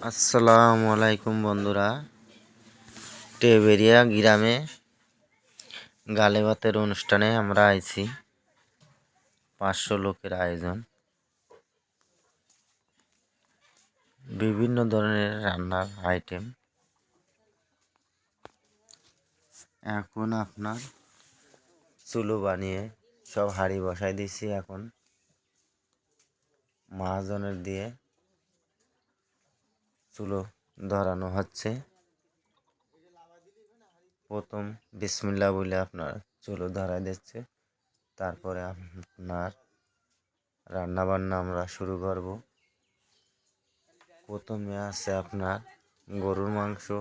আসসালামু আলাইকুম বন্ধুরা। টেবেরিয়া গ্রামে গালে ভাতের অনুষ্ঠানে আমরা আইছি। পাঁচশো লোকের আয়োজন। বিভিন্ন ধরনের রান্নার আইটেম এখন আপনার চুলো বানিয়ে সব হাঁড়ি বসাই দিয়েছি এখন। মহাজনের দিয়ে চুলো ধরানো হচ্ছে। প্রথম বিসমিল্লা বলে আপনার চুলো ধরাই দিচ্ছে। তারপরে আপনার রান্নাবান্না আমরা শুরু করব। প্রথমে আছে আপনার গরুর মাংস।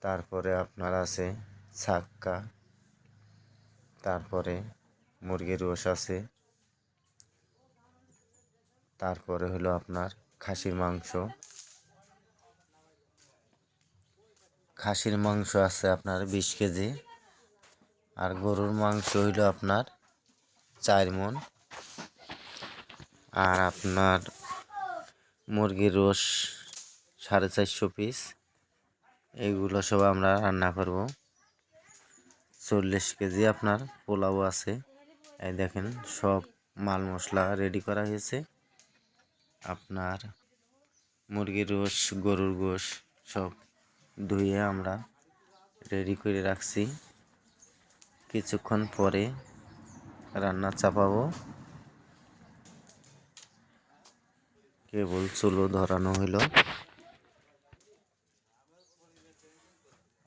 তারপরে আপনার আছে ছাক্কা। তারপরে মুরগির রোস আছে। তারপরে হলো আপনার খাসির মাংস। খাসির মাংস আছে আপনার বিশ কেজি। আর গরুর মাংস হইল আপনার চার মন। আর আপনার মুরগির রোস সাড়ে চারশো পিস। এইগুলো সব আমরা রান্না করব। চল্লিশ কেজি আপনার পোলাও আছে। এই দেখেন সব মাল মশলা রেডি করা হয়েছে। আপনার মুরগির রোস গরুর গোশ সব ধুয়ে আমরা রেডি করে রাখছি। কিছুক্ষণ পরে রান্না চাপাবো। কেবল চুলো ধরানো হইল।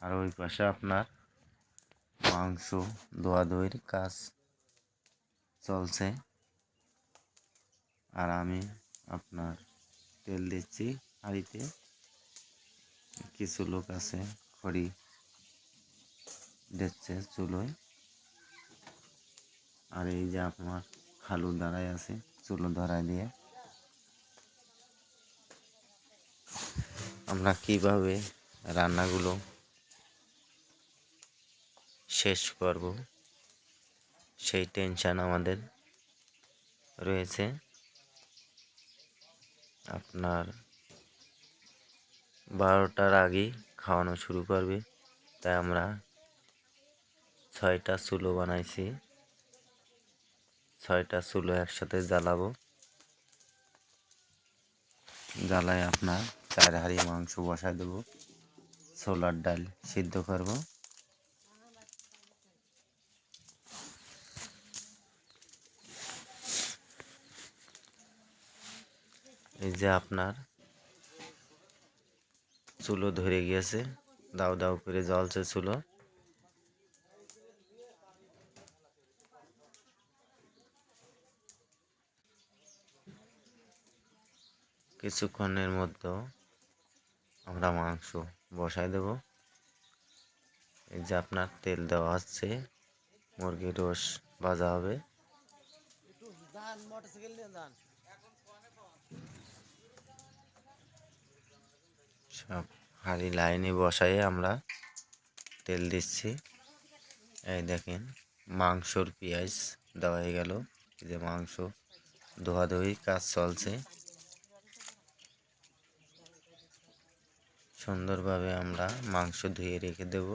আর ওই পাশে আপনার মাংস ধোয়া ধুয়ির কাজ চলছে। আর আমি আপনার তেল দিচ্ছি হাঁড়িতে। কিছু লোক আছে, খড়ি দিচ্ছে চুলোয়। আর এই যে আপনার খালু দাঁড়ায় আছে, চুলো ধরায় দিয়ে। আমরা কীভাবে রান্নাগুলো শেষ করব, সেই টেনশান আমাদের রয়েছে। আপনার বারোটার আগেই খাওয়ানো শুরু করবে। তাই আমরা ছয়টা চুলো বানাইছি। ছয়টা চুলো একসাথে জ্বালাবো। জ্বালায় আপনার চার হাঁড়ি মাংস বসাই দেবো। ছোলার ডাল সিদ্ধ করব। এই যে আপনার চুলো ধরে গিয়েছে, দাও দাও করে জ্বলছে চুলো। কিছুক্ষণের মধ্যে আমরা মাংস বসাই দেব। এই যে আপনার তেল দেওয়া হচ্ছে, মুরগির রোস ভাজা হবে। সব হাঁড়ি লাইনে বসাই আমরা। তেল দিচ্ছি। এই দেখেন, মাংসর পেঁয়াজ দেওয়া হয়ে গেল। যে মাংস ধোয়াধুয়ি কাজ চলছে। সুন্দরভাবে আমরা মাংস ধুয়ে রেখে দেব।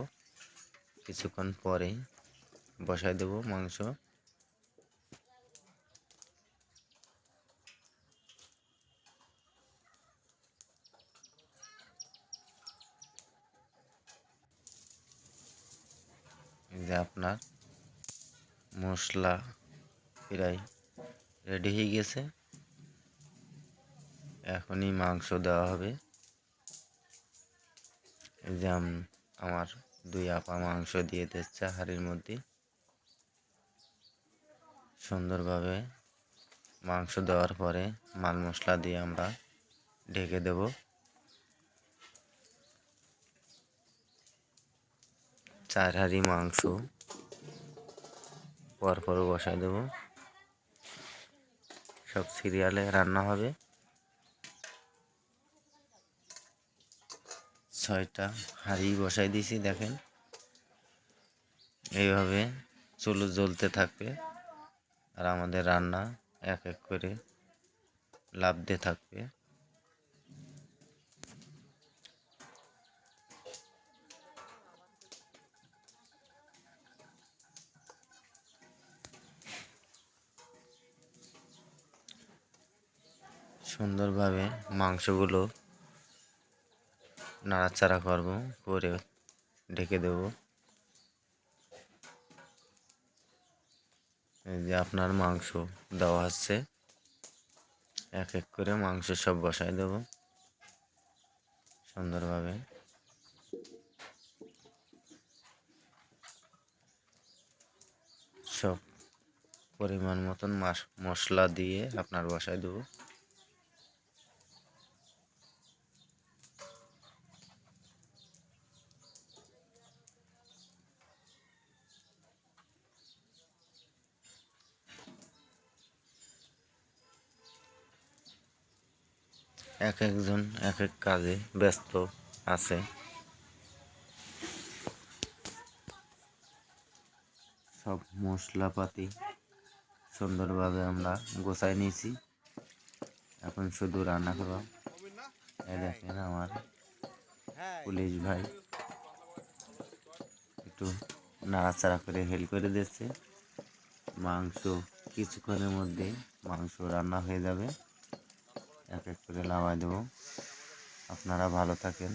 কিছুক্ষণ পরে বসাই দেব মাংস। যে আপনার মশলা প্রায় রেডি হয়ে গেছে। এখনই মাংস দেওয়া হবে। এই যে আমার দুই আপা মাংস দিয়ে দিচ্ছে হাড়ির মধ্যে। সুন্দরভাবে মাংস দেওয়ার পরে মাল মশলা দিয়ে আমরা ঢেকে দেব। চার হাঁড়ি মাংস। পরপর বসাই দেব। সব সিরিয়ালে রান্না হবে। ছয়টা হাঁড়ি বসাই দিয়েছি, দেখেন। এইভাবে চুলো জ্বলতে থাকবে আর আমাদের রান্না এক এক করে লাভ দিয়ে থাকবে। সুন্দরভাবে মাংসগুলো নাড়াচাড়া করব, করে ঢেকে দেব। এই যে আপনার মাংস দেওয়া হচ্ছে, এক এক করে মাংস সব বসাই দেব সুন্দরভাবে। সব পরিমাণ মতন মশলা দিয়ে আপনার বসায় দেবো। এক একজন এক এক কাজে ব্যস্ত আছে। সব মশলাপাতি সুন্দরভাবে আমরা গোছাই নিয়েছি। এখন শুধু রান্না এই দেখেন আমার পুলিশ ভাই একটু নাড়াচাড়া করে হেল করে দিচ্ছে। মাংস কিছুক্ষণের মধ্যে মাংস রান্না হয়ে যাবে। এক এক করে নামায় দেবো। আপনারা ভালো থাকেন।